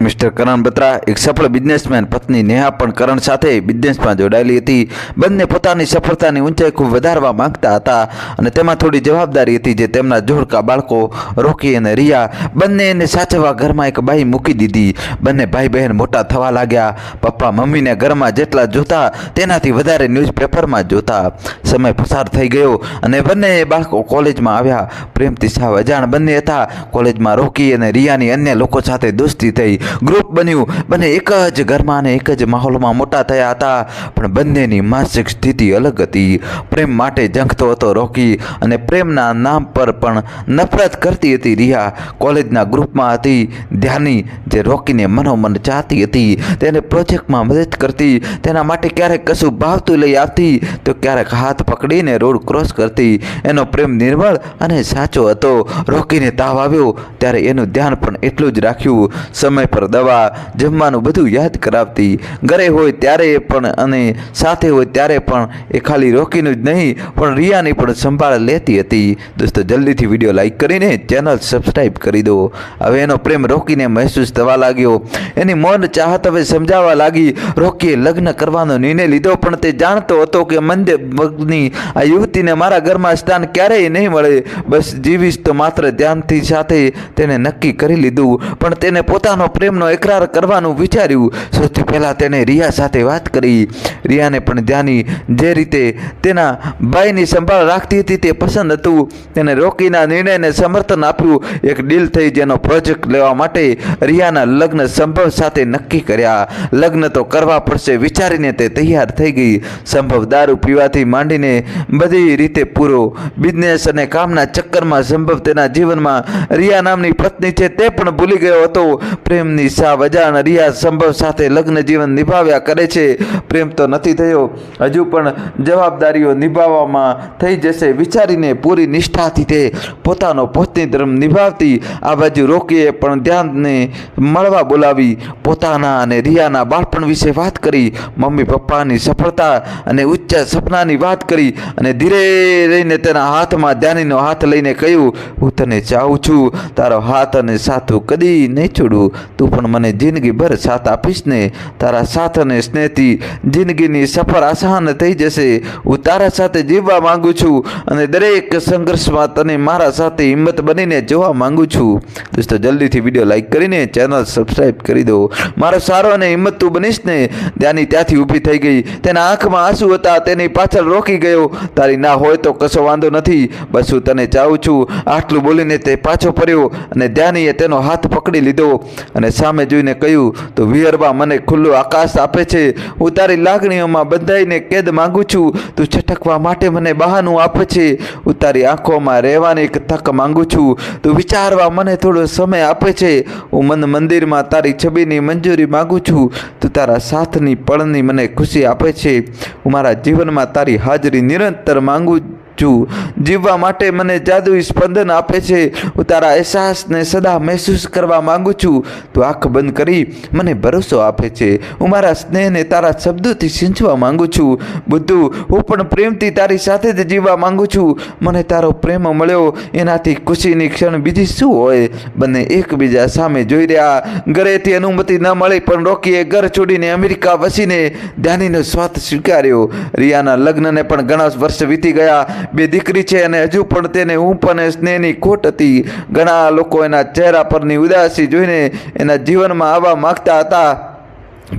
Mister કરણ બત્રા, એક સફળ businessman પત્ની નેહા પણ કરણ સાથે બિઝનેસમાં જોડાયેલી હતી. બંને પોતાની સફળતાની ઊંચાઈ ખૂબ વધારવા માંગતા હતા અને તેમાં થોડી જવાબદારી હતી જે તેમના જોડકા બાળકો રોકી અને રિયા બંને એને સાચવવા ઘરમાં એક બાઈ મૂકી દીધી. બંને ભાઈ બહેન મોટા થવા લાગ્યા. પપ્પા મમ્મીને ઘરમાં જેટલા જોતા, તેનાથી વધારે ન્યૂઝપેપરમાં જોતા. સમય પસાર થઈ ગયો અને બંને બાળકો કોલેજમાં આવ્યા. પ્રેમથી સાવ અજાણ બંને હતા. કોલેજમાં રોકી અને રિયાની અન્ય લોકો સાથે દોસ્તી થઈ. ગ્રુપ બન્યું. બંને એક જ ઘરમાં અને એક જ માહોલમાં મોટા થયા હતા. પણ બંનેની માનસિક સ્થિતિ અલગ હતી. પ્રેમ માટે ઝંખતો હતો રોકી અને પ્રેમના નામ પર પણ નફરત કરતી હતી રિયા. કોલેજના ગ્રુપમાં હતી. ધ્યાની જે રોકીને મનોમન ચાહતી હતી, તેને પ્રોજેક્ટમાં મદદ કરતી, તેના માટે ક્યારેક કશું ભાવતું લઈ આવતી, તો ક્યારેક હાથ પકડીને રોડ ક્રોસ કરતી. એનો પ્રેમ નિર્મળ અને સાચો હતો. રોકીને તાવ આવ્યો, ત્યારે એનું ધ્યાન પણ એટલું જ રાખ્યું. સમય પર દવા, જમવાનું બધું યાદ કરાવતી. ઘરે હોય ત્યારે પણ અને સાથે હોય ત્યારે પણ એ ખાલી રોકીનું જ નહીં, પણ રિયાની પણ સંભાળ લેતી હતી. દોસ્તો, જલ્દીથી વીડિયો લાઇક કરીને ચેનલ સબસ્ક્રાઈબ કરી દો. હવે એનો પ્રેમ રોકીને મહેસૂસ થવા લાગ્યો. એની મન ચાહત હવે સમજાવવા લાગી. રોકીએ લગ્ન કરવાનો નિર્ણય લીધો, પણ તે જાણતો હતો કે મંદે ભગની આ યુવતીને મારા ઘરમાં સ્થાન ક્યારેય નહીં મળે. બસ જીવીશ તો માત્ર ધ્યાનથી સાથે તેને નક્કી કરી લીધું. પણ તેને પોતાનો પ્રેમનો એકરાર કરવાનું વિચાર્યું. સૌથી પહેલાં તેણે રિયા સાથે વાત કરી. રિયાને પણ ધ્યાની જે રીતે તેના ભાઈની સંભાળ રાખતી હતી તે પસંદ હતું. તેને રોકીના નિર્ણયને સમર્થન આપ્યું. એક ડીલ થઈ જેનો પ્રોજેક્ટ લેવા માટે રિયાના લગ્ન સંભવ સાથે નક્કી કર્યા. લગ્ન તો કરવા પડશે વિચારીને તે તૈયાર થઈ ગઈ. સંભવ દારૂ પીવાથી માંડીને બધી રીતે પૂરો બિઝનેસ અને કામના ચક્કરમાં સંભવ તેના જીવનમાં રિયા નામની પત્ની છે તે પણ ભૂલી ગયો હતો. પ્રેમની સાવ વજાણ રિયા સંભવ સાથે લગ્ન જીવન નિભાવ્યા કરે છે. પ્રેમ તો નથી થયો. હજુ પણ જવાબદારીઓ નિભાવવામાં થઈ જશે. વિચારીને પૂરી નિષ્ઠાથી તે પોતાનો પોતની ધર્મ નિભાવતી આ બાજુ રોકીએ પણ ધ્યાનને મળવા બોલાવી પોતાના અને રિયાના બાળપણ વિશે વાત કરી. મમ્મી પપ્પાની સફળતા અને ઉચ્ચ સપનાની વાત કરી અને ધીરે રહીને તેના હાથમાં ધ્યાનીનો હાથ લઈને કહ્યું, હું તને ચાહું છું. તારો હાથ અને સાથું કદી નહીં છોડું. તું પણ મને જિંદગીભર સાથ આપીશ ને. તારા સાથ અને સ્નેહથી જિંદગીની સફર આસાન થઈ જશે. હું તારા સાથે જીવવા માંગુ છું અને દરેક સંઘર્ષમાં તને મારા સાથે હિંમત બનીને જોવા માગું છું. દોસ્તો, જલ્દીથી વીડિયો લાઇક કરીને ચેનલ સબસ્ક્રાઈબ કરી દો. મારો સારો અને હિંમત તું બનીશ ને. ત્યાંની ત્યાંથી ઊભી થઈ ગઈ. તેના આંખમાં આંસુ હતા, તેની પાછળ રોકી ગયો. તારી ના હોય તો કશો વાંધો નથી. બસ હું તને ચાહું છું. આટલું બોલીને તે પાછો ફર્યો અને ધ્યાનીએ તેનો હાથ પકડી લીધો અને સામે જોઈને કહ્યું, તો વિહરવા મને ખુલ્લું આકાશ આપે છે. હું તારી લાગણીઓમાં બંધાઈને કેદ માગું છું. તું છટકવા માટે મને બહાનું આપે છે. હું તારી આંખોમાં રહેવાની એક તક માંગુ છું. તું વિચારવા મને થોડો સમય આપે છે. હું મન મંદિરમાં તારી છબીની મંજૂરી માગું છું. તું તારા સાથની પળની મને ખુશી આપે છે. હું મારા જીવનમાં તારી હાજરી નિરંતર માંગુ છું. જીવવા માટે મને જાદુઈ સ્પંદન આપે છે. હું તારા અહેસાસને સદા મહેસૂસ કરવા માંગુ છું. તું આંખ બંધ કરી મને ભરોસો આપે છે. હું મારા સ્નેહને તારા શબ્દોથી સિંચવા માંગુ છું. બધું હું પણ પ્રેમથી તારી સાથે જ જીવવા માંગુ છું. મને તારો પ્રેમ મળ્યો. એનાથી ખુશીની ક્ષણ બીજી શું હોય? બંને એકબીજા સામે જોઈ રહ્યા. ઘરેથી અનુમતિ ન મળી, પણ રોકીએ ઘર છોડીને અમેરિકા વસીને ધ્યાનીનો સ્વાદ સ્વીકાર્યો. રિયાના લગ્નને પણ ઘણા વર્ષ વીતી ગયા. બે દીકરી છે અને હજુ પણ તેને ઊંપ અને સ્નેહની ખોટ હતી. ઘણા લોકો એના ચહેરા પરની ઉદાસી જોઈને એના જીવનમાં આવવા માગતા હતા.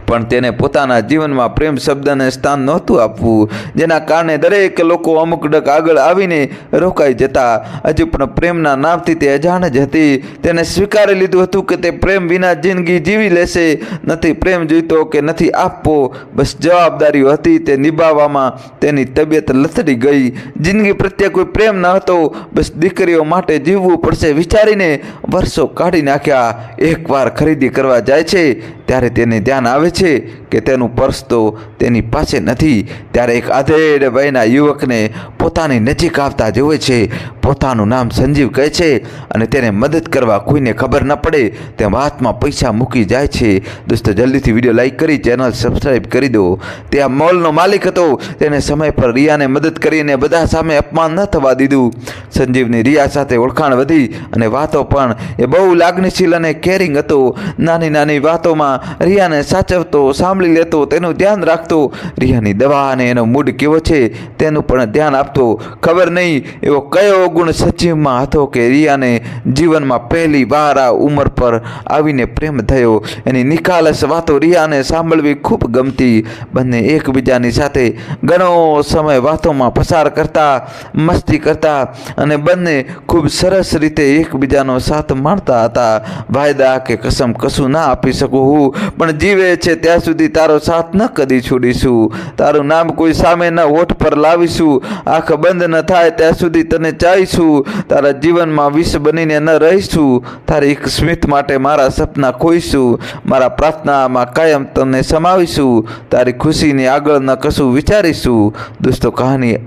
પણ તેને પોતાના જીવનમાં પ્રેમ શબ્દને સ્થાન નહોતું આપવું. જેના કારણે દરેક લોકો અમુક ડક આગળ આવીને રોકાઈ જતા. હજુ પણ પ્રેમના નામથી તે અજાણ જ હતી. તેને સ્વીકારી લીધું હતું કે તે પ્રેમ વિના જિંદગી જીવી લેશે. નથી પ્રેમ જોઈતો કે નથી આપવો. બસ જવાબદારીઓ હતી તે નિભાવવામાં તેની તબિયત લથડી ગઈ. જિંદગી પ્રત્યે કોઈ પ્રેમ ન હતો. બસ દીકરીઓ માટે જીવવું પડશે વિચારીને વર્ષો કાઢી નાખ્યા. એકવાર ખરીદી કરવા જાય છે. ત્યારે તેને ધ્યાન આવે છે કે તેનું પર્સ તો તેની પાસે નથી. ત્યારે એક આધેડ વયના યુવકને પોતાની નજીક આવતા જોવે છે. પોતાનું નામ સંજીવ કહે છે અને તેને મદદ કરવા કોઈને ખબર ન પડે. તે હાથમાં પૈસા મૂકી જાય છે. દોસ્તો, જલ્દીથી વીડિયો લાઈક કરી, ચેનલ સબસ્ક્રાઈબ કરી દો. ત્યાં મોલનો માલિક હતો. તેને સમય પર રિયાને મદદ કરીને બધા સામે અપમાન ન થવા દીધું. સંજીવની રિયા સાથે ઓળખાણ વધી અને વાતો પણ એ બહુ લાગણીશીલ અને કેરિંગ હતો. નાની નાની વાતોમાં રિયાને સાચવતો સાંભળી લેતો તેનું ધ્યાન રાખતો. રિયાની દવા અને એનો મૂડ કેવો છે તેનું પણ ધ્યાન આપતો. ખબર નહીં એવો કયો ગુણ સચિવમાં હતો કે રિયાને જીવનમાં પહેલી વાર આ ઉંમર પર આવીને પ્રેમ થયો. એની નિખાલસ વાતો રિયાને સાંભળવી ખૂબ ગમતી. બંને એકબીજાની સાથે ઘણો સમય વાતોમાં પસાર કરતા, મસ્તી કરતા અને બંને ખૂબ સરસ રીતે એકબીજાનો સાથ માણતા હતા. વાયદા કે કસમ કશું ના આપી શકું હું, પણ જીવે છે ત્યાં સુધી તારો સાથ ન કદી છોડીશું. તારું નામ કોઈ સામે ન હોઠ પર લાવીશું. આંખ બંધ ન થાય ત્યાં સુધી તને ચાહીશું. તારા જીવનમાં વિષ બનીને ન રહીશું. તારી એક સ્મિત માટે મારા સપના ખોઈશું. મારા પ્રાર્થનામાં કાયમ તને સમાવીશું. તારી ખુશીની આગળ ન કશું વિચારીશું. દોસ્તો, કહાની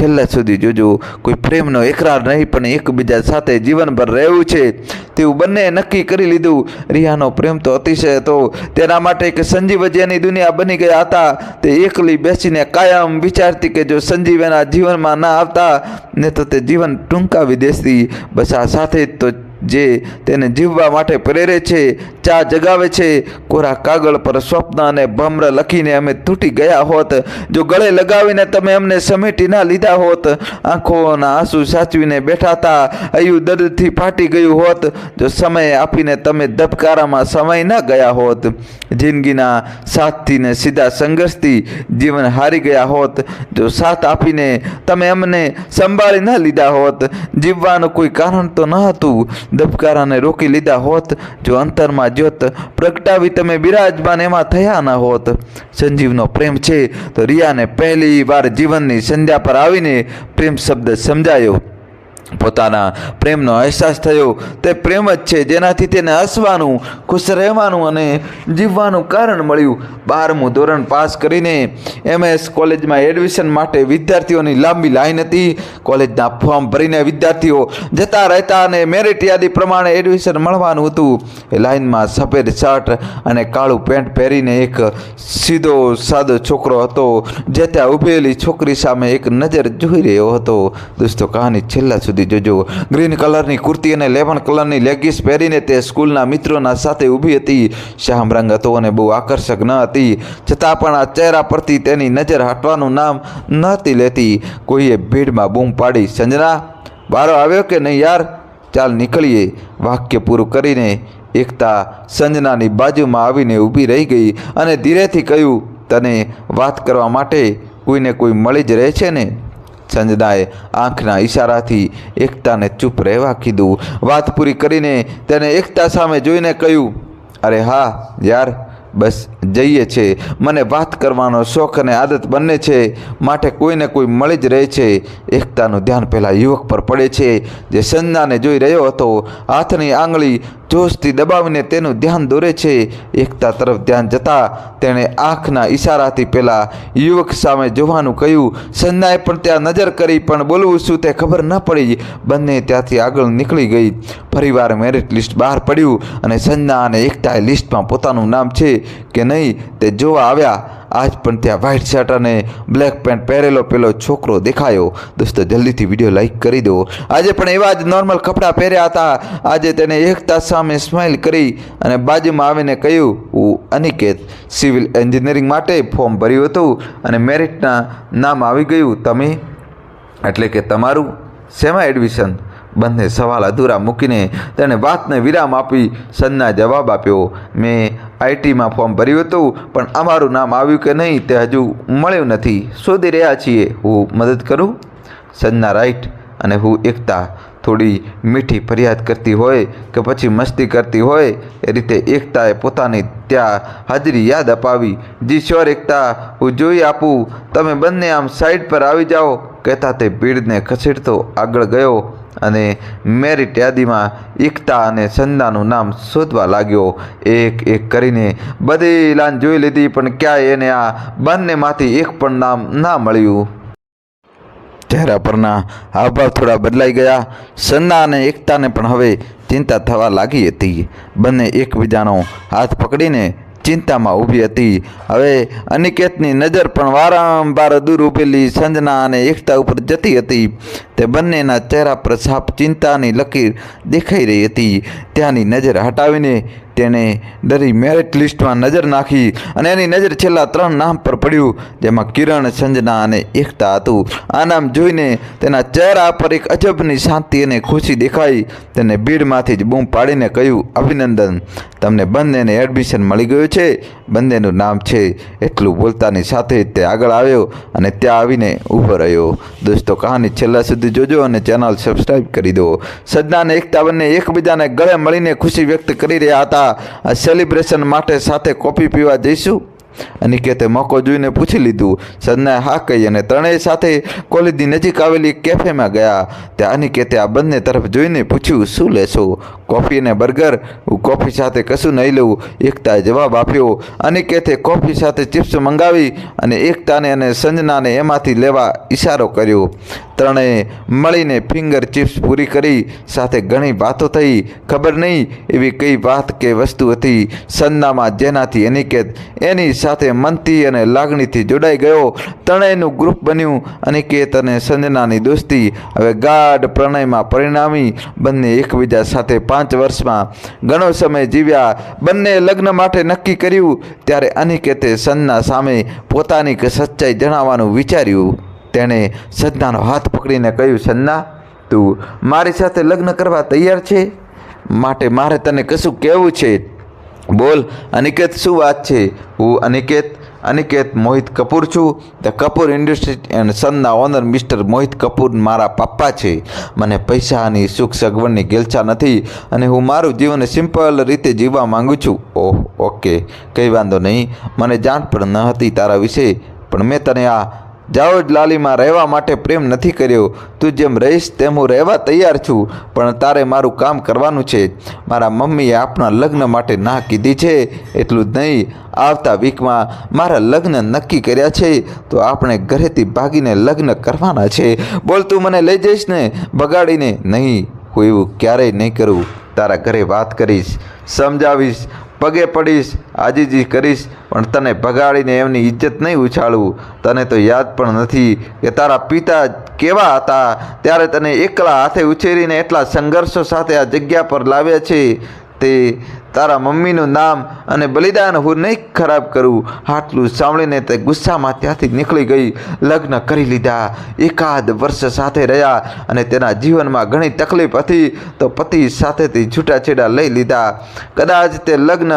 છેલ્લા સુધી જોજો, કોઈ પ્રેમનો એકરાર નહીં, પણ એકબીજા સાથે જીવનભર રહેવું છે. તેવું બંને નક્કી કરી લીધું. રિયાનો પ્રેમ તો અતિશય હતો. તેના માટે એક સંજીવ જેની દુનિયા બની ગયા હતા. તે એકલી બેસીને કાયમ વિચારતી કે જો સંજીવ એના જીવનમાં ના આવતા, ને તો તે જીવન ટૂંકાવી દેતી બસ આ સાથે જ તો જે તેને જીવવા માટે પ્રેરે છે, ચા જગાવે છે. કોરા કાગળ પર સ્વપ્ન અને ભમ્ર લખીને અમે તૂટી ગયા હોત. જો ગળે લગાવીને તમે અમને સમેટી ના લીધા હોત. આંખોના આંસુ સાચવીને બેઠા હતા. હૈયું દર્દથી ફાટી ગયું હોત. જો સમય આપીને તમે ધબકારામાં સમય ન ગયા હોત. જિંદગીના સાથથી ને સીધા સંઘર્ષથી જીવન હારી ગયા હોત. જો સાથ આપીને તમે અમને સંભાળી ન લીધા હોત. જીવવાનું કોઈ કારણ તો ન હતું. ધબકારાને રોકી લીધા હોત, જો અંતરમાં જ્યોત પ્રગટાવી તમે બિરાજમાન એમાં થયા ન હોત. સંજીવનો પ્રેમ છે તો રિયાને પહેલી વાર જીવનની સંધ્યા પર આવીને પ્રેમ શબ્દ સમજાયો. પોતાના પ્રેમનો અહેસાસ થયો. તે પ્રેમ જ છે, જેનાથી તેને હસવાનું, ખુશ રહેવાનું અને જીવવાનું કારણ મળ્યું. બારમું ધોરણ પાસ કરીને એમએસ કોલેજમાં એડમિશન માટે વિદ્યાર્થીઓની લાંબી લાઈન હતી. કોલેજના ફોર્મ ભરીને વિદ્યાર્થીઓ જતા રહેતા અને મેરિટ યાદી પ્રમાણે એડમિશન મળવાનું હતું. એ લાઈનમાં સફેદ શર્ટ અને કાળું પેન્ટ પહેરીને એક સીધો, સાદો છોકરો હતો, જે ત્યાં ઊભેલી છોકરી સામે એક નજર જોઈ રહ્યો હતો. દોસ્તો, કહાની છેલ્લા સુધી જોજો. ગ્રીન કલરની કુર્તી અને લેમન કલરની લેગીસ પહેરીને તે સ્કૂલના મિત્રોના સાથે ઊભી હતી. શ્યામ રંગ હતો અને બહુ આકર્ષક ન હતી. છતાં પણ આ ચહેરા પરથી તેની નજર હટવાનું નામ નહોતી લેતી. કોઈએ ભીડમાં બૂમ પાડી, સંજના, બારો આવ્યો કે નહીં યાર? ચાલ નીકળીએ. વાક્ય પૂરું કરીને એકતા સંજનાની બાજુમાં આવીને ઊભી રહી ગઈ અને ધીરેથી કહ્યું, તને વાત કરવા માટે કોઈને કોઈ મળી જ રહે છે ને? સંજનાએ આંખના ઈશારાથી એકતાને ચૂપ રહેવા કીધું. વાત પૂરી કરીને તેને એકતા સામે જોઈને કહ્યું, અરે હા, યાર, બસ જઈએ છે. મને વાત કરવાનો શોખ અને આદત બંને છે. માટે કોઈને કોઈ મળી જ રહે છે. એકતાનું ધ્યાન પહેલાં યુવક પર પડે છે. જે સંજ્ઞાને જોઈ રહ્યો હતો, હાથની આંગળી જોશથી દબાવીને તેનું ધ્યાન દોરે છે. એકતા તરફ ધ્યાન જતાં તેણે આંખના ઈશારાથી પહેલાં યુવક સામે જોવાનું કહ્યું સંધ્યાએ પણ ત્યાં નજર કરી, પણ બોલવું શું તે ખબર ન પડી. બંને ત્યાંથી આગળ નીકળી ગઈ. ફરીવાર મેરિટ લિસ્ટ બહાર પડ્યું અને સંધ્યા અને એકતાએ લિસ્ટમાં પોતાનું નામ છે કે નહીં તે જોવા આવ્યા. આજ પણ ત્યાં વ્હાઇટ શર્ટ અને બ્લેક પેન્ટ પહેરેલો પેલો છોકરો દેખાયો. દોસ્તો, જલ્દીથી વીડિયો લાઇક કરી દો. આજે પણ એવા જ નોર્મલ કપડાં પહેર્યા હતા. આજે તેને એકતા સામે સ્માઇલ કરી અને બાજુમાં આવીને કહ્યું હું અનિકેત સિવિલ એન્જિનિયરિંગ માટે ફોર્મ ભર્યું હતું અને મેરિટના નામ આવી ગયું. તમે? એટલે કે, તમારું શેમાં એડમિશન બંને સવાલ અધૂરા મૂકીને તેણે વાતને વિરામ આપી સનના જવાબ આપ્યો. મેં આઈટીમાં ફોર્મ ભર્યું હતું, પણ અમારું નામ આવ્યું કે નહીં તે હજુ મળ્યું નથી. શોધી રહ્યા છીએ. હું મદદ કરું? સન્ના રાઈટ અને હું એકતા. થોડી મીઠી ફરિયાદ કરતી હોય કે પછી મસ્તી કરતી હોય એ રીતે એકતાએ પોતાની ત્યાં હાજરી યાદ અપાવી. જી, શ્યોર એકતા, હું જોઈ આપું. તમે બંને આમ સાઈડ પર આવી જાઓ. કહેતા તે ભીડને ખસેડતો આગળ ગયો. અને મેરિટ યાદીમાં એકતા અને સંદાનું નામ શોધવા લાગ્યો. એક એક કરીને બધી લાઈન જોઈ લીધી, પણ ક્યાંય એને આ બંનેમાંથી એક પણ નામ ના મળ્યું. ચહેરા પરના હાવભાવ થોડા બદલાઈ ગયા. સંદા અને એકતાને પણ હવે ચિંતા થવા લાગી હતી. બંને એકબીજાનો હાથ પકડીને ચિંતામાં ઊભી હતી. હવે અનિકેતની નજર પણ વારંવાર દૂર ઊભેલી સંજના અને એકતા ઉપર જતી હતી. તે બંનેના ચહેરા પર સાપ ચિંતાની લકીર દેખાઈ રહી હતી. ત્યાંની નજર હટાવીને તેણે ડરી મેરિટ લિસ્ટમાં નજર નાખી અને એની નજર છેલ્લા ત્રણ નામ પર પડ્યું, જેમાં કિરણ, સંજના અને એકતા હતું. આ નામ જોઈને તેના ચહેરા પર એક અજબની શાંતિ અને ખુશી દેખાઈ. તેને ભીડમાંથી જ બૂમ પાડીને કહ્યું, અભિનંદન, તમને બંનેને એડમિશન મળી ગયું છે. બંનેનું નામ છે એટલું બોલતાની સાથે જ તે આગળ આવ્યો અને ત્યાં આવીને ઊભો રહ્યો. દોસ્તો, કહાની છેલ્લા સુધી જોજો અને ચેનલ સબસ્ક્રાઈબ કરી દો. સજ્જના અને એકતા બંને એકબીજાને ગળે મળીને ખુશી વ્યક્ત કરી રહ્યા હતા. આ સેલિબ્રેશન માટે સાથે કોફી પીવા જઈશું. અનિકેતે મોકો જોઈને પૂછી લીધું સદનાએ હા કહી અને ત્રણેય સાથે કોલેજની નજીક આવેલી કેફેમાં ગયા. ત્યાં અનિકેતે આ બંને તરફ જોઈને પૂછ્યું, શું લેશો? કોફી અને બર્ગર? હું કોફી સાથે કશું નહીં લઉં. એકતાએ જવાબ આપ્યો. અનિકેતે કોફી સાથે ચિપ્સ મંગાવી અને એકતાને અને સંજનાને એમાંથી લેવા ઈશારો કર્યો. ત્રણેય મળીને ફિંગર ચિપ્સ પૂરી કરી, સાથે ઘણી વાતો થઈ. ખબર નહીં એવી કઈ વાત કે વસ્તુ હતી. સંજનામાં જેનાથી અનિકેત એની સાથે મનથી અને લાગણીથી જોડાઈ ગયો. ત્રણેયનું ગ્રુપ બન્યું. અનિકેત અને સંજનાની દોસ્તી હવે ગાઢ પ્રણયમાં પરિણામી. બંને એકબીજા સાથે પાંચ વર્ષમાં ઘણો સમય જીવ્યા. બંને લગ્ન માટે નક્કી કર્યું. ત્યારે અનિકેતે સનના સામે પોતાની સચ્ચાઈ જણાવવાનું વિચાર્યું. તેણે સંજનાનો હાથ પકડીને કહ્યું સંજના તું મારી સાથે લગ્ન કરવા તૈયાર છે? માટે મારે તને કશું કહેવું છે? બોલ, અનિકેત, શું વાત છે? હું અનિકેત અનિકેત મોહિત કપૂર છું. ધ કપૂર ઇન્ડસ્ટ્રી એન્ડ સનના ઓનર મિસ્ટર મોહિત કપૂર, મારા પપ્પા છે. મને પૈસાની સુખ સગવડની ગેલછા નથી અને હું મારું જીવન સિમ્પલ રીતે જીવવા માંગુ છું. ઓહ ઓકે કંઈ વાંધો નહીં. મને જાણ પણ ન હતી તારા વિશે, પણ મેં તને આ જાઓજ લાલીમાં રહેવા માટે પ્રેમ નથી કર્યો. તું જેમ રહીશ તેમ હું રહેવા તૈયાર છું. પણ તારે મારું કામ કરવાનું છે. મારા મમ્મીએ આપણા લગ્ન માટે ના કીધી છે. એટલું જ નહીં, આવતા વીકમાં મારા લગ્ન નક્કી કર્યા છે. તો આપણે ઘરેથી ભાગીને લગ્ન કરવાના છે. બોલ તું મને લઈ જઈશ ને? બગાડીને? નહીં, હું એવું ક્યારેય નહીં કરું. તારા ઘરે વાત કરીશ, સમજાવીશ. પગે પડીશ, આજીજી કરીશ, પણ તને ભગાડીને એમની ઇજ્જત નહીં ઉછાળવું તને તો યાદ પણ નથી કે તારા પિતા કેવા હતા? ત્યારે તને એકલા હાથે ઉછેરીને એટલા સંઘર્ષો સાથે આ જગ્યા પર લાવ્યા છે. તે તારા મમ્મીનું નામ અને બલિદાન હું નહીં ખરાબ કરું. આટલું સાંભળીને તે ગુસ્સામાં ત્યાંથી નીકળી ગઈ. લગ્ન કરી લીધા. એકાદ વર્ષ સાથે રહ્યા અને તેના જીવનમાં ઘણી તકલીફ હતી. તો પતિ સાથેથી છૂટાછેડા લઈ લીધા. કદાચ તે લગ્ન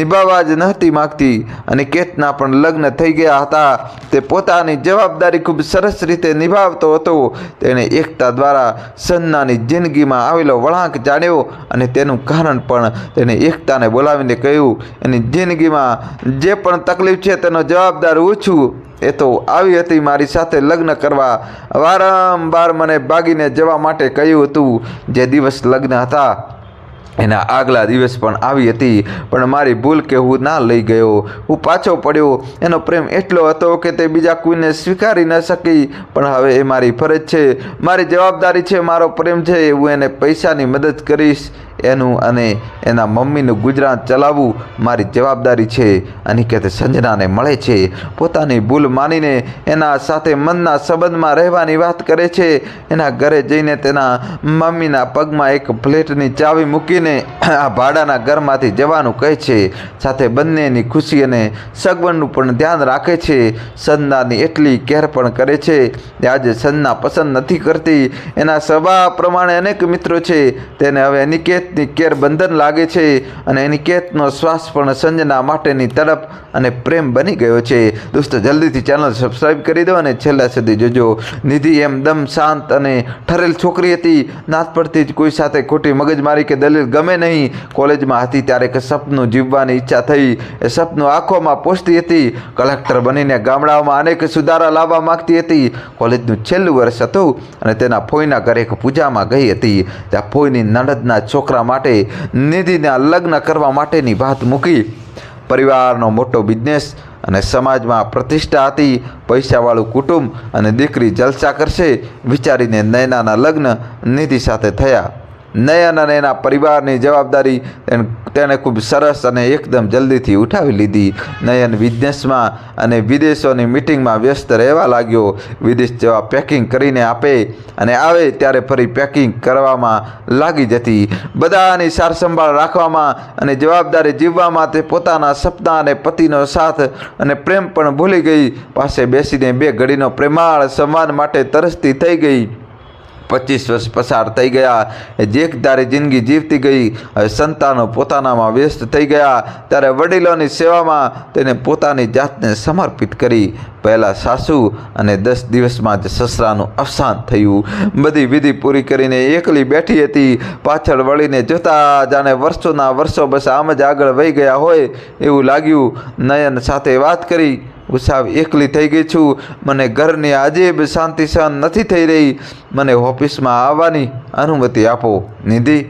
નિભાવવા જ નહોતી માગતી અને કેતના પણ લગ્ન થઈ ગયા હતા. તે પોતાની જવાબદારી ખૂબ સરસ રીતે નિભાવતો હતો. તેણે એકતા દ્વારા સન્નાની જિંદગીમાં આવેલો વળાંક જાણ્યો અને તેનું કારણ પણ તેણે એકતાને બોલાવીને કહ્યું, એની જિંદગીમાં જે પણ તકલીફ છે તેનો જવાબદાર હું છું. એ તો આવી હતી મારી સાથે લગ્ન કરવા. વારંવાર મને ભાગીને જવા માટે કહ્યું હતું, જે દિવસ લગ્ન હતા, એના આગલા દિવસ પણ આવી હતી, પણ મારી ભૂલ કે હું ના લઈ ગયો. હું પાછો પડ્યો. એનો પ્રેમ એટલો હતો કે તે બીજા કોઈને સ્વીકારી ન શકી. પણ હવે એ મારી ફરજ છે. મારી જવાબદારી છે, મારો પ્રેમ છે, હું એને પૈસાની મદદ કરીશ. એનું અને એના મમ્મીનું ગુજરાત ચલાવવું મારી જવાબદારી છે. અનિકેત સંજનાને મળે છે. પોતાની ભૂલ માનીને એના સાથે મનના સંબંધમાં રહેવાની વાત કરે છે. એના ઘરે જઈને તેના મમ્મીના પગમાં એક પ્લેટની ચાવી મૂકીને આ ભાડાના ઘરમાંથી જવાનું કહે છે. સાથે બંનેની ખુશી અને સગવડનું પણ ધ્યાન રાખે છે. સંજનાની એટલી કેર પણ કરે છે કે આજે સંજના પસંદ નથી કરતી. એના સ્વભાવ પ્રમાણે અનેક મિત્રો છે. તેને હવે અનિકેત નિકેતની કેર બંધન લાગે છે અને નિકેતનો શ્વાસ પણ સંજના માટેની તડપ અને પ્રેમ બની ગયો છે. દોસ્તો, જલ્દીથી ચેનલ સબસ્ક્રાઈબ કરી દો અને છેલ્લા સુધી જોજો. નિધિ એમ દમ શાંત અને ઠરેલ છોકરી હતી. નાનપણથી જ કોઈ સાથે ખોટી મગજમારી કે દલીલ ગમે નહીં. કોલેજમાં હતી ત્યારે કે સપનું જીવવાની ઈચ્છા થઈ. એ સપનું આંખોમાં પોષતી હતી. કલેક્ટર બનીને ગામડાઓમાં અનેક સુધારા લાવવા માગતી હતી. કોલેજનું છેલ્લું વર્ષ હતું અને તેના ફોઈના ઘરે એક પૂજામાં ગઈ હતી. ત્યાં ફોઈની નણદના છોકરા માટે નિધિના લગ્ન કરવા માટેની વાત મૂકી. પરિવારનો મોટો બિઝનેસ અને સમાજમાં પ્રતિષ્ઠા હતી. પૈસાવાળું કુટુંબ અને દીકરી જલસા કરશે. વિચારીને નયનાના લગ્ન નિધિ સાથે થયા. નયન અને એના પરિવારની જવાબદારી તેણ- ખૂબ સરસ અને એકદમ જલ્દીથી ઉઠાવી લીધી. નયન બિઝનેસમાં અને વિદેશોની મિટિંગમાં વ્યસ્ત રહેવા લાગ્યો. વિદેશ જેવા પેકિંગ કરીને આપે અને આવે ત્યારે ફરી પેકિંગ કરવામાં લાગી જતી. બધાની સારસંભાળ રાખવામાં અને જવાબદારી જીવવામાં તે પોતાના સપના અને પતિનો સાથ અને પ્રેમ પણ ભૂલી ગઈ. પાસે બેસીને બે ઘડીનો પ્રેમાળ સન્માન માટે તરસતી થઈ ગઈ. પચીસ વર્ષ પસાર થઈ ગયા. જેક જેકદારી જિંદગી જીવતી ગઈ સંતાનો પોતાનામાં વ્યસ્ત થઈ ગયા. ત્યારે વડીલોની સેવામાં તેને પોતાની જાતને સમર્પિત કરી. પહેલાં સાસુ અને દસ દિવસમાં જ સસરાનું અવસાન થયું. બધી વિધિ પૂરી કરીને એકલી બેઠી હતી. પાછળ વળીને જોતા જાણે વર્ષોના વર્ષો બસ આમ જ આગળ વહી ગયા હોય એવું લાગ્યું. નયન સાથે વાત કરી. હું એકલી થઈ ગઈ છું. મને ઘરની આજે શાંતિ સહન નથી થઈ રહી. મને ઓફિસમાં આવવાની અનુમતિ આપો, નિધિ.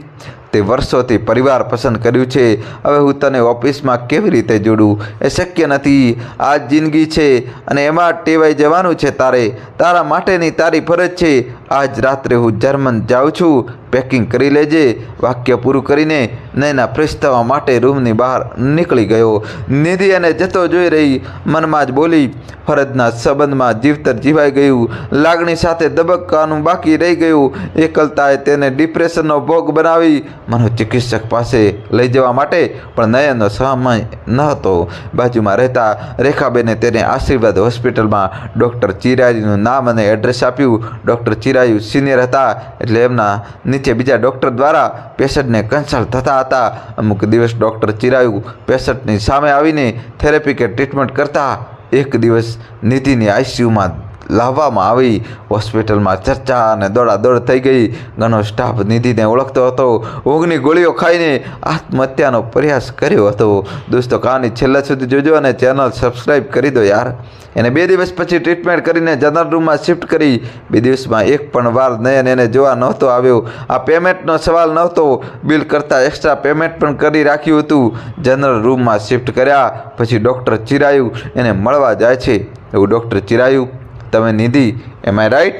તે વર્ષોથી પરિવાર પસંદ કર્યું છે. હવે હું તને ઓફિસમાં કેવી રીતે જોડું? એ શક્ય નથી. આ જિંદગી છે અને એમાં ટેવાઈ જવાનું છે તારે. તારા માટેની તારી ફરજ છે. આજ રાત્રે હું જર્મન જાઉં છું. પેકિંગ કરી લેજે. વાક્ય પૂરું કરીને નયના થવા માટે રૂમની બહાર નીકળી ગયો. નિધિ અને જતો જોઈ રહી. મનમાં જ બોલી, ફરજના સંબંધમાં જીવતર જીવાઈ ગયું. લાગણી સાથે દબકવાનું બાકી રહી ગયું. એકલતાએ તેને ડિપ્રેશનનો ભોગ બનાવી મનોચિકિત્સક પાસે લઈ જવા માટે પણ નયનનો સમય ન હતો. બાજુમાં રહેતા રેખાબેને તેને આશીર્વાદ હોસ્પિટલમાં ડૉક્ટર ચિરાયુનું નામ અને એડ્રેસ આપ્યું. ડૉક્ટર ચિરાયુ સિનિયર હતા એટલે એમના નીચે બીજા ડૉક્ટર દ્વારા પેશન્ટને કન્સલ્ટ થતા હતા. અમુક દિવસ ડૉક્ટર ચિરાયુ પેશન્ટની સામે આવીને થેરેપી કે ટ્રીટમેન્ટ કરતા એક દિવસ નીતિની આઈસીયુમાં લાવવામાં આવી. હોસ્પિટલમાં ચર્ચા અને દોડાદોડ થઈ ગઈ. ઘણો સ્ટાફ નિધિને ઓળખતો હતો. ઊંઘની ગોળીઓ ખાઈને આત્મહત્યાનો પ્રયાસ કર્યો હતો. દોસ્તો, કહાની છેલ્લા સુધી જોજો અને ચેનલ સબસ્ક્રાઈબ કરી દો યાર. એને બે દિવસ પછી ટ્રીટમેન્ટ કરીને જનરલ રૂમમાં શિફ્ટ કરી. બે દિવસમાં એક પણ વાર નયન એને જોવા નહોતો આવ્યો. આ પેમેન્ટનો સવાલ નહોતો. બિલ કરતાં એક્સ્ટ્રા પેમેન્ટ પણ કરી રાખ્યું હતું. જનરલ રૂમમાં શિફ્ટ કર્યા. પછી ડૉક્ટર ચિરાયુ. એને મળવા જાય છે. એવું ડૉક્ટર ચિરાયુ. તમે નિધિ એમ રાઈટ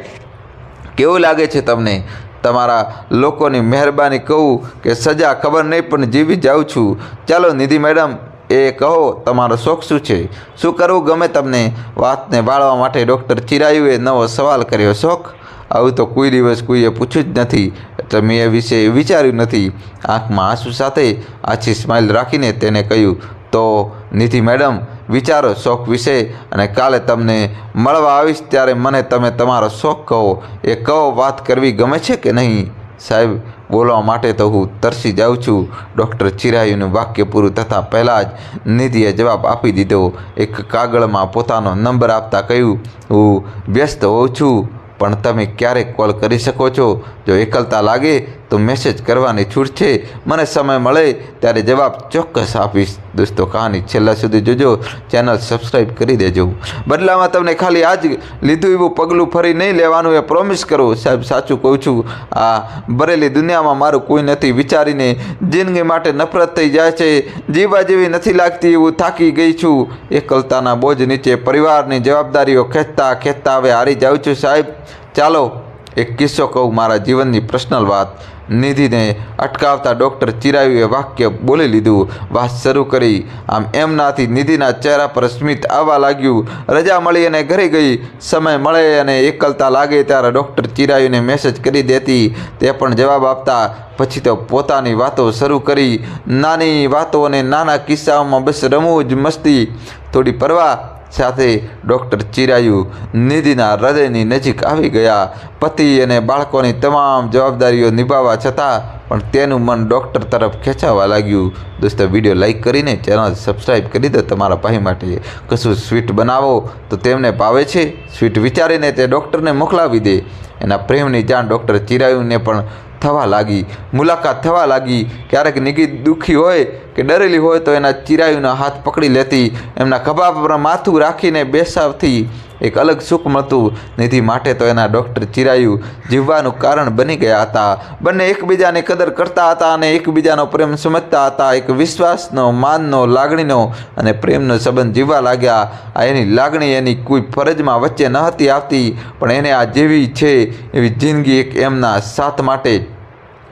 કેવું લાગે છે તમને? તમારા લોકોની મહેરબાની કહું કે સજા ખબર નહીં, પણ જીવી જાઉં છું. ચાલો નિધિ મેડમ, એ કહો, તમારો શોખ શું છે? શું કરવું ગમે તમને? વાતને વાળવા માટે ડૉક્ટર ચિરાયુએ નવો સવાલ કર્યો. શોખ? આવું તો કોઈ દિવસ કોઈએ પૂછ્યું જ નથી. એટલે મેં એ વિશે વિચાર્યું નથી. આંખમાં આંસુ સાથે આછી સ્માઇલ રાખીને તેને કહ્યું, તો નિધિ મેડમ વિચારો શોખ વિશે અને કાલે તમને મળવા આવીશ ત્યારે મને તમે તમારો શોખ કહો. એ કહો વાત કરવી ગમે છે કે નહીં? સાહેબ, બોલવા માટે તો હું તરસી જાઉં છું. ડૉક્ટર ચિરાયુનું વાક્ય પૂરું થતાં પહેલાં જ નિધિએ જવાબ આપી દીધો. એક કાગળમાં પોતાનો નંબર આપતા કહ્યું, હું વ્યસ્ત હોઉં છું. પણ તમે ક્યારેક કોલ કરી શકો છો? જો એકલતા લાગે, તો મેસેજ કરવાની છૂટ છે. મને સમય મળે ત્યારે જવાબ ચોક્કસ આપીશ. દોસ્તો, કહાની છેલ્લા સુધી જોજો. ચેનલ સબસ્ક્રાઈબ કરી દેજો. બદલામાં તમને ખાલી આજ લીધું એવું પગલું ફરી નહીં લેવાનું એ પ્રોમિસ કરો. સાહેબ, સાચું કહું છું. આ ભરેલી દુનિયામાં મારું કોઈ નથી વિચારીને જિંદગી માટે નફરત થઈ જાય છે. જીવા જેવી નથી લાગતી એવું થાકી ગઈ છું. એકલતાના બોજ નીચે પરિવારની જવાબદારીઓ ખેંચતા ખેંચતા હવે હારી જાઉં છું સાહેબ. ચાલો એક કિસ્સો કહું મારા જીવનની પર્સનલ વાત. નિધિને અટકાવતા ડૉક્ટર ચિરાયુએ વાક્ય બોલી લીધું. વાત શરૂ કરી. આમ એમનાથી નિધિના ચહેરા પર સ્મિત આવવા લાગ્યું. રજા મળી અને ઘરે ગઈ. સમય મળે અને એકલતા લાગે ત્યારે ડૉક્ટર ચિરાયુને મેસેજ કરી દેતી. તે પણ જવાબ આપતા. પછી તો પોતાની વાતો શરૂ કરી. નાની વાતો અને નાના કિસ્સાઓમાં બસ રમવું જ મસ્તી. થોડી પરવા સાથે ડૉક્ટર ચિરાયુ નિધિના હૃદયની નજીક આવી ગયા. પતિ અને બાળકોની તમામ જવાબદારીઓ નિભાવવા છતાં પણ તેનું મન ડૉક્ટર તરફ ખેંચાવા લાગ્યું. દોસ્તો, વીડિયો લાઈક કરીને ચેનલ સબસ્ક્રાઈબ કરી દો. તમારા ભાઈ માટે કશું સ્વીટ બનાવો તો તેમને ભાવે છે. સ્વીટ વિચારીને તે ડૉક્ટરને મોકલાવી દે. એના પ્રેમની જાણ ડૉક્ટર ચિરાયુને પણ થવા લાગી. મુલાકાત થવા લાગી. ક્યારેક નિગી દુઃખી હોય કે ડરેલી હોય તો એના ચિરાયુના હાથ પકડી લેતી, એમના ખભા પર માથું રાખીને બેસાવતી એક અલગ સુખ મળતું. નિધિ માટે તો એના ડૉક્ટર ચિરાયુ જીવવાનું કારણ બની ગયા હતા. બંને એકબીજાની કદર કરતા હતા અને એકબીજાનો પ્રેમ સમજતા હતા. એક વિશ્વાસનો, માનનો, લાગણીનો અને પ્રેમનો સંબંધ જીવવા લાગ્યા. આ એની લાગણી એની કોઈ ફરજમાં વચ્ચે ન હતી આવતી, પણ એને આ જેવી છે એવી જિંદગી એક એમના સાથ માટે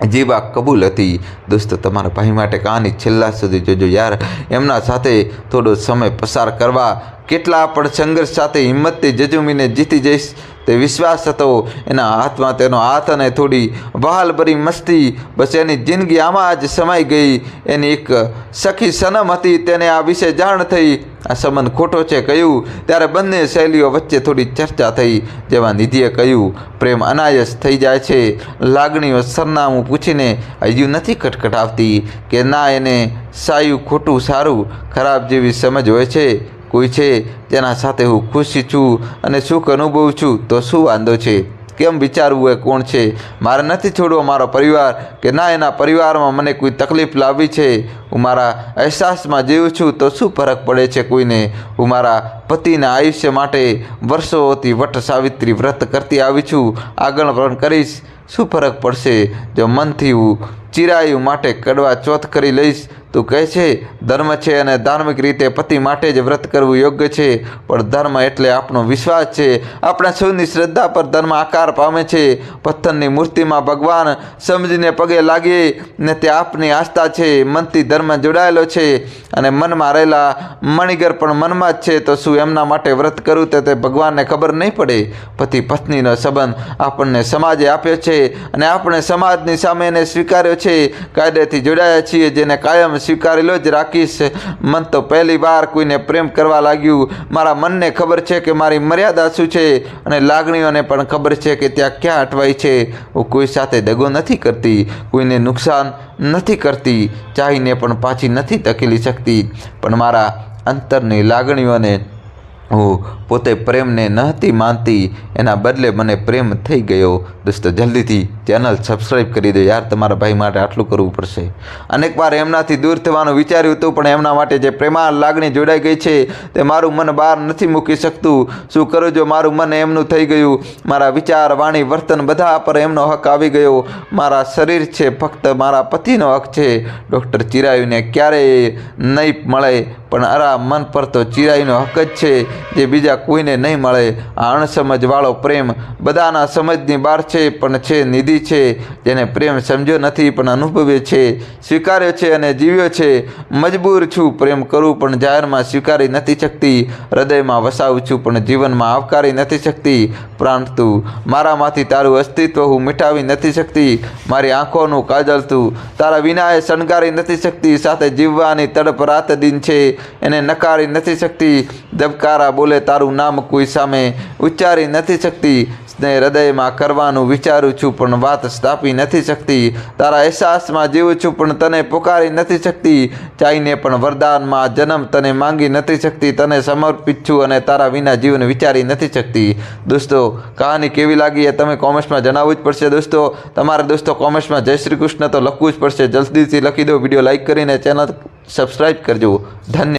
જીવા કબૂલ હતી, દોસ્તો, તમારા ભાઈ માટે કહાની છેલ્લા સુધી જોજો યાર. એમના સાથે થોડો સમય પસાર કરવા કેટલા પણ સંઘર્ષ સાથે હિંમતથી જજુમીને જીતી જઈશ તે વિશ્વાસ હતો. એના હાથમાં તેનો હાથ અને થોડી વહાલભરી મસ્તી, બસ એની જિંદગી આમાં જ સમાઈ ગઈ. એની એક સખી સનમ હતી, તેને આ વિશે જાણ થઈ. આ સંબંધ ખોટો છે કહ્યું. ત્યારે બંને શૈલીઓ વચ્ચે થોડી ચર્ચા થઈ, જેમાં નિધિએ કહ્યું, પ્રેમ અનાયસ થઈ જાય છે. લાગણીઓ સરનામું પૂછીને હજુ નથી કટકટાવતી કે ના એને સાયું ખોટું સારું ખરાબ જેવી સમજ હોય છે. કોઈ છે જેના સાથે હું ખુશી છું અને સુખ અનુભવું છું, તો શું વાંધો છે? કેમ વિચારવું એ કોણ છે? મારે નથી છોડવો મારો પરિવાર કે ના, એના પરિવારમાં મને કોઈ તકલીફ લાવી છે? હું મારા અહેસાસમાં જીવું છું, તો શું ફરક પડે છે કોઈને? હું મારા પતિના આયુષ્ય માટે વર્ષોથી વટ સાવિત્રી વ્રત કરતી આવી છું. આગળ પણ કરીશ. શું ફરક પડશે? જો મનથી હું ચિરાયુ માટે કડવા ચોથ કરી લઈશ, તું કહે છે, ધર્મ છે અને ધાર્મિક રીતે પતિ માટે જ વ્રત કરવું યોગ્ય છે, પણ ધર્મ એટલે આપણો વિશ્વાસ છે. આપણા સૌની શ્રદ્ધા પર ધર્મ આકાર પામે છે. પથ્થરની મૂર્તિમાં ભગવાન સમજીને પગે લાગીએ, ને તે આપની આસ્થા છે. મનથી ધર્મ જોડાયેલો છે અને મનમાં રહેલા મણિગર પણ મનમાં જ છે. તો શું એમના માટે વ્રત કરવું તે તે ભગવાનને ખબર નહીં પડે. પતિ પત્નીનો સંબંધ આપણને સમાજે આપ્યો છે. અને આપણે સમાજની સામે એને સ્વીકાર્યો છે. કાયદેથી જોડાયા છીએ જેને કાયમ સ્વીકારેલો જ રાખીશ. મન તો પહેલી વાર કોઈને પ્રેમ કરવા લાગ્યું. મારા મનને ખબર છે કે મારી મર્યાદા શું છે અને લાગણીઓને પણ ખબર છે કે ત્યાં ક્યાં અટવાય છે. હું કોઈ સાથે દગો નથી કરતી, કોઈને નુકસાન નથી કરતી, ચાહીને પણ પાછી નથી ધકેલી શકતી. પણ મારા અંતરની લાગણીઓને હું પોતે પ્રેમને ન હતી માનતી, એના બદલે મને પ્રેમ થઈ ગયો. દોસ્તો, જલ્દીથી ચેનલ સબસ્ક્રાઈબ કરી દો યાર, તમારા ભાઈ માટે આટલું કરવું પડશે. અનેક વાર એમનાથી દૂર થવાનું વિચાર્યું હતું પણ એમના માટે જે પ્રેમાળ લાગણી જોડાઈ ગઈ છે, તે મારું મન બહાર નથી મૂકી શકતું. શું કરું જો મારું મન એમનું થઈ ગયું? મારા વિચાર, વાણી, વર્તન બધા પર એમનો હક આવી ગયો. મારા શરીર છે, ફક્ત મારા પતિનો હક છે. ડૉક્ટર ચિરાયુને ક્યારેય નહીં મળે. પણ અરા મન પર તો ચિરાઈનો હક જ છે જે બીજા કોઈને નહીં મળે. આ અણસમજવાળો પ્રેમ બધાના સમજની બહાર છે, પણ છે નિધિ છે, જેને પ્રેમ સમજ્યો નથી, પણ અનુભવે છે, સ્વીકાર્યો છે અને જીવ્યો છે. મજબૂર છું પ્રેમ કરું, પણ જાહેરમાં સ્વીકારી નથી શકતી. હૃદયમાં વસાવું છું, પણ જીવનમાં આવકારી નથી શકતી. પરંતુ મારામાંથી તારું અસ્તિત્વ હું મિટાવી નથી શકતી. મારી આંખોનું કાજલ તું. તારા વિના એ શણગારી નથી શકતી. સાથે જીવવાની તડપ રાત દિન છે. એને નકારી નથી શકતી. ધબકારા બોલે તારું નામ કોઈ સામે. ઉચ્ચારી નથી શકતી. સ્નેહ હૃદયમાં કરવાનું વિચારું છું, પણ વાત સ્થાપી નથી શકતી. તારા અહેસાસમાં જીવું છું, પણ તને પુકારી નથી શકતી. ચાઈને પણ વરદાનમાં જન્મ તને માંગી નથી શકતી. તને સમર્પિત છું અને તારા વિના જીવન વિચારી નથી શકતી. દોસ્તો, કહાની કેવી લાગી એ તમે કોમેન્ટ્સમાં જણાવવું જ પડશે. દોસ્તો, તમારે દોસ્તો કોમેન્ટ્સમાં જય શ્રી કૃષ્ણ તો લખવું જ પડશે. જલ્દીથી લખી દો વીડિયો, લાઈક કરીને ચેનલ સબસ્ક્રાઈબ કરજો. ધન્ય